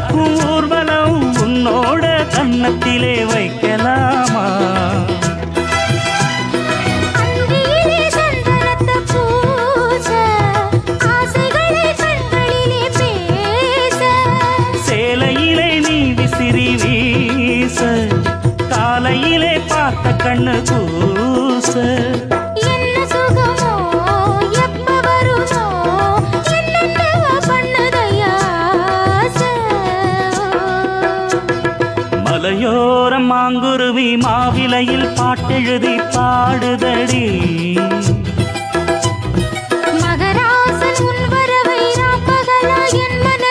நடக்கும் ஊர்வலம் உன்னோட கன்னத்திலே வைக்கலாமா? சேலையிலே நீ விசிறி வீச காலையிலே பார்த்த கண்ணு பூச. சாலையோரம் மாங்குருவி மாவிலையில் பாட்டெழுதி பாடுதடி. மகராசன் உன் வரவை என் மன